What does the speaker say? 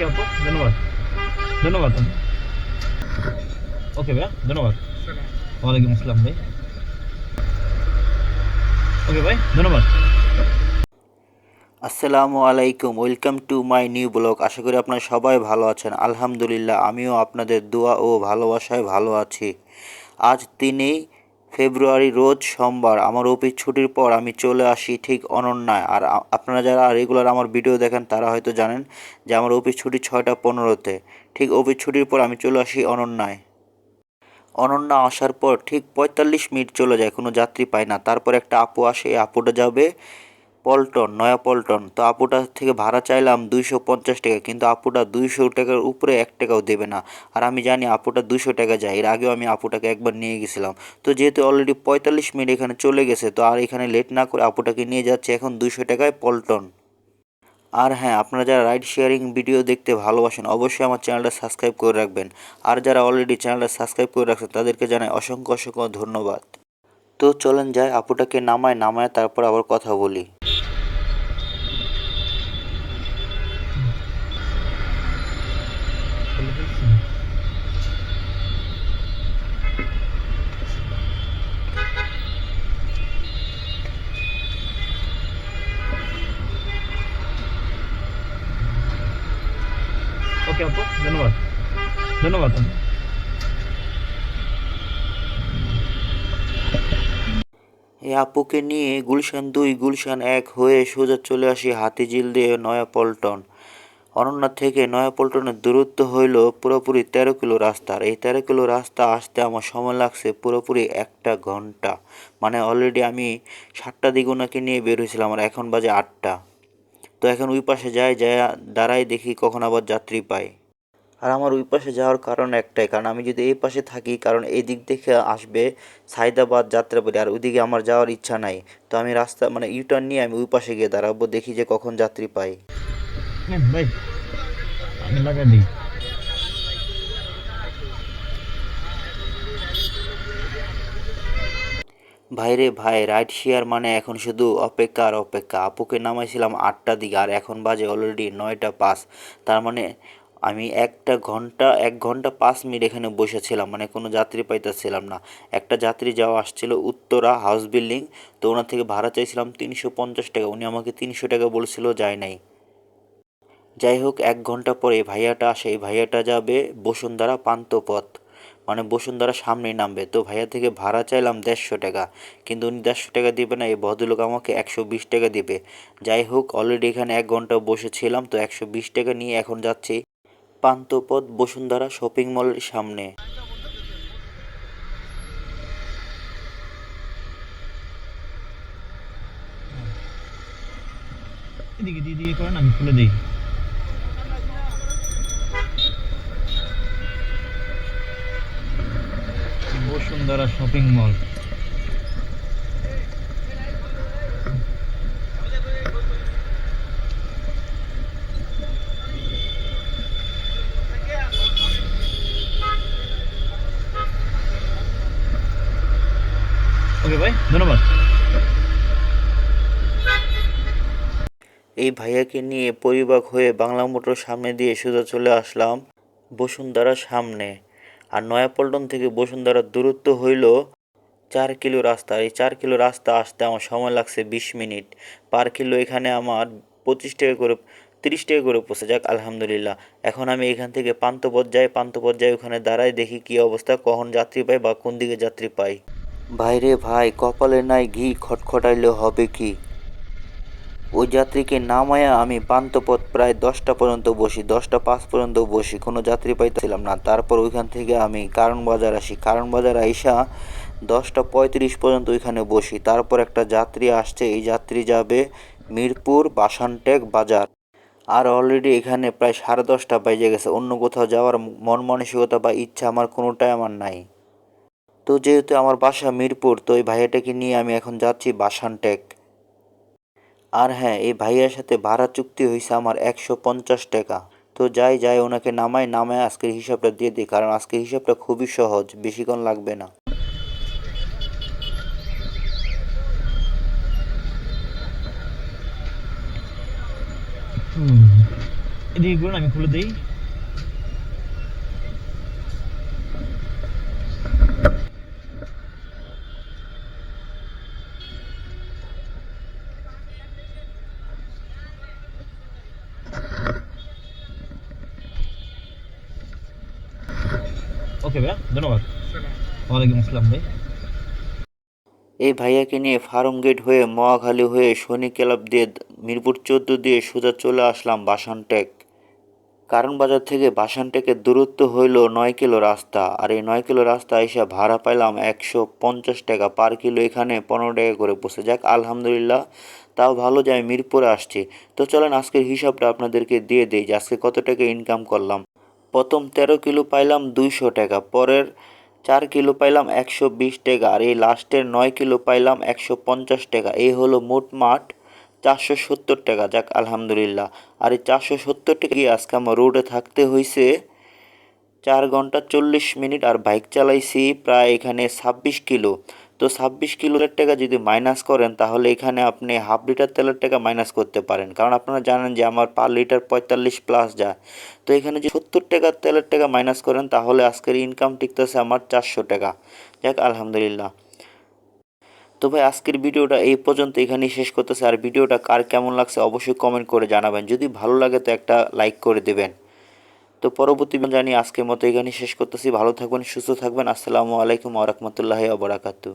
ওকে, আপু, ধন্যবাদ। ধন্যবাদ ওকে, ভাইয়া, ধন্যবাদ। ওয়ালাইকুম আসসালাম, ভাই। ওকে, ভাই, ধন্যবাদ। আসসালামু আলাইকুম, welcome to my new blog. আশা করি আপনারা সবাই ভালো আছেন। আলহামদুলিল্লাহ, আমিও আপনাদের দোয়া ও ভালোবাসায় ভালো আছি। আজ তিনই ফেব্রুয়ারি, রোজ সোমবার। আমার অফিস ছুটির পর আমি চলে আসি ঠিক অনন্যায়। আর আপনারা যারা রেগুলার আমার ভিডিও দেখেন, তারা হয়তো জানেন যে আমার অফিস ছুটি ছয়টা পনেরোতে। ঠিক অফিস ছুটির পর আমি চলে আসি অনন্যায়। অনন্য আসার পর ঠিক পঁয়তাল্লিশ মিনিট চলে যায়, কোনো যাত্রী পায় না। তারপর একটা আপু আসে, এই আপুটা যাবে পল্টন, নয়া পল্টন। তো আপুটা থেকে ভাড়া চাইলাম দুইশো পঞ্চাশ টাকা, কিন্তু আপুটা দুইশো টাকার উপরে এক টাকাও দেবে না। আর আমি জানি আপুটা দুইশো টাকা যায়, এর আগেও আমি আপুটাকে একবার নিয়ে গেছিলাম। তো যেহেতু অলরেডি পঁয়তাল্লিশ মিনিট এখানে চলে গেছে, তো আর এখানে লেট না করে আপুটাকে নিয়ে যাচ্ছে এখন দুইশো টাকায় পল্টন। আর হ্যাঁ আপনারা যারা রাইড শেয়ারিং ভিডিও দেখতে ভালোবাসেন, অবশ্যই আমার চ্যানেলটা সাবস্ক্রাইব করে রাখবেন। আর যারা অলরেডি চ্যানেলটা সাবস্ক্রাইব করে রাখছেন, তাদেরকে জানাই অসংখ্য অসংখ্য ধন্যবাদ। তো চলেন যাই, আপুটাকে নামায় নামায় তারপর আবার কথা বলে। ওকে, আপু, ধন্যবাদ। ধন্যবাদ। এই আপুকে নিয়ে গুলশান দুই, গুলশান এক হয়ে সোজা চলে আসি হাতিঝিল দিয়ে নয়াপল্টন। অনন্যা থেকে নয়াপল্টনের দূরত্ব হইল পুরোপুরি তেরো কিলো রাস্তা আর এই তেরো কিলো রাস্তা আসতে আমার সময় লাগছে পুরোপুরি একটা ঘণ্টা। মানে অলরেডি আমি সাতটা দিগুনাকে নিয়ে বের হয়েছিলাম, আর এখন বাজে আটটা। তো এখন ওই পাশে যাই যাই দাঁড়াই দেখি কখন আবার যাত্রী পাই আর আমার ওই পাশে যাওয়ার কারণ একটাই, কারণ আমি যদি এই পাশে থাকি, কারণ এই দিক থেকে আসবে সাইদাবাদ যাত্রাবাড়ি আর ওইদিকে আমার যাওয়ার ইচ্ছা নাই। তো আমি রাস্তা মানে ইউটার্ন নিয়ে আমি ওই পাশে গিয়ে দাঁড়াবো, দেখি যে কখন যাত্রী পাই নেন ভাই দিই। ভাইরে ভাই রাইড শেয়ার মানে এখন শুধু অপেক্ষা আর অপেক্ষা। আপুকে নামাইছিলাম আটটা দিকে আর এখন বাজে অলরেডি নয়টা পাঁচ। তার মানে আমি একটা ঘণ্টা, এক ঘণ্টা পাঁচ মিনিট এখানে বসেছিলাম মানে কোনো যাত্রী পাইতেছিলাম না। একটা যাত্রী যাওয়া আসছিল উত্তরা হাউস বিল্ডিং তো ওনার থেকে ভাড়া চাইছিলাম তিনশো পঞ্চাশ টাকা। উনি আমাকে তিনশো টাকা বলছিল, যায় নাই। যাই হোক, এক ঘণ্টা পরে ভাইয়াটা আসে। এই ভাইয়াটা যাবে বসুন্ধরা পান্তপথ মানে বসুন্ধরা সামনেই নামবে। তো ভাইয়া থেকে ভাড়া চাইলাম দেড়শো টাকা। কিন্তু উনি দেড়শো টাকা দিবে না, এই ভদ্রলোক আমাকে একশো বিশ টাকা দিবে। যাই হোক অলরেডি এখানে এক ঘণ্টা বসেছিলাম, তো একশো বিশ টাকা নিয়ে এখন যাচ্ছি পান্তপথ বসুন্ধরা শপিং মলের সামনে। এদিকে দিয়ে দিয়ে করেন, আমি খুলে দিই বসুন্ধরা শপিং মল। এই ভাইয়াকে নিয়ে পরিবাক হয়ে বাংলা মোটর সামনে দিয়ে সোজা চলে আসলাম বসুন্ধরার সামনে। আর নয়াপল্টন থেকে বসুন্ধরার দূরত্ব হইল চার কিলো রাস্তা। এই চার কিলো রাস্তা আসতে আমার সময় লাগছে বিশ মিনিট। পার কিলো এখানে আমার পঁচিশ টাকা করে, তিরিশ টাকা করে পৌঁছে যাক, আলহামদুলিল্লাহ। এখন আমি এখান থেকে পান্তপথ পর্যায়ে পান্তপথ পর্যায়ে ওখানে দাঁড়াই, দেখি কি অবস্থা, কখন যাত্রী পাই বা কোন দিকে যাত্রী পাই। ভাইরে ভাই, কপালে নাই ঘি, খটখটাইলে হবে কি? ওই যাত্রীকে নামায়া আমি পান্তপথ প্রায় দশটা পর্যন্ত বসি, দশটা পাঁচ পর্যন্ত বসি। কোনো যাত্রী পাইতেছিলাম না। তারপর ওইখান থেকে আমি কারণ বাজার আসি। কারণ বাজার আইসা দশটা পঁয়ত্রিশ পর্যন্ত ওইখানে বসি। তারপর একটা যাত্রী আসছে। এই যাত্রী যাবে মিরপুর বাসানটেক বাজার। আর অলরেডি এখানে প্রায় সাড়ে দশটা বেজে গেছে। অন্য কোথাও যাওয়ার মন মানসিকতা বা ইচ্ছা আমার কোনোটাই আমার নাই। তো যেহেতু আমার বাসা মিরপুর, তো ওই ভাইয়াটাকে নিয়ে আমি এখন যাচ্ছি বাসানটেক। আর হ্যাঁ এই ভাইয়ার সাথে ভাড়া চুক্তি হয়েছে আমার একশো পঞ্চাশ টাকা। তো যাই যাই, ওনাকে নামাই নামায় আজকের হিসাবটা দিয়ে দিই, কারণ আজকের হিসাবটা খুবই সহজ বেশিক্ষণ লাগবে না। এদিকে আমি খুলে দিই। ওকে ভাইয়া, ধন্যবাদ। ওয়ালাইকুম আসসালাম, ভাই। এই ভাইয়াকে নিয়ে ফার্ম গেট হয়ে মহাখালী হয়ে শনি ক্লাব দিয়ে মিরপুর চোদ্দ দিয়ে সোজা চলে আসলাম বাসানটেক কারণ বাজার থেকে বাসানটেকের দূরত্ব হইল নয় কিলো রাস্তা, আর এই নয় কিলো রাস্তা এসে ভাড়া পাইলাম একশো পঞ্চাশ টাকা পার কিলো, এখানে পনেরো টাকা করে বসে যাক, আলহামদুলিল্লাহ, তাও ভালো যে আমি মিরপুরে আসছি। তো চলেন, আজকের হিসাবটা আপনাদেরকে দিয়ে দিই যে আজকে কত টাকা ইনকাম করলাম। প্রথম তেরো কিলো পাইলাম দুইশো টাকা, পরের চার কিলো পাইলাম একশো বিশ টাকা, আর এই লাস্টের নয় কিলো পাইলাম একশো পঞ্চাশ টাকা। এই হলো মোট মাঠ চারশো সত্তর টাকা, যাক আলহামদুলিল্লাহ। আর এই চারশো সত্তর টাকা আজকে আমার রোডে থাকতে হয়েছে চার ঘণ্টা চল্লিশ মিনিট আর বাইক চালাইছি প্রায় এখানে ছাব্বিশ কিলো। তো ছাব্বিশ কিলোর টাকা যদি মাইনাস করেন, তাহলে এখানে আপনি হাফ লিটার তেলের টাকা মাইনাস করতে পারেন। কারণ আপনারা জানেন যে আমার পার লিটার পঁয়তাল্লিশ প্লাস যায়। তো এখানে যে সত্তর টাকার তেলের টাকা মাইনাস করেন, তাহলে আজকের ইনকাম টিকতেছে আমার চারশো টাকা। যাক, আলহামদুলিল্লাহ। তো ভাই, আজকের ভিডিওটা এই পর্যন্ত এখানেই শেষ করতেছে। আর ভিডিওটা কার কেমন লাগছে অবশ্যই কমেন্ট করে জানাবেন। যদি ভালো লাগে, তো একটা লাইক করে দেবেন। তো পরবর্তী জানি আজকের মতো এখানেই শেষ করতেছি। ভালো থাকবেন, সুস্থ থাকবেন। আসসালামু আলাইকুম ওরহমতুল্লাহি আবরাকাতু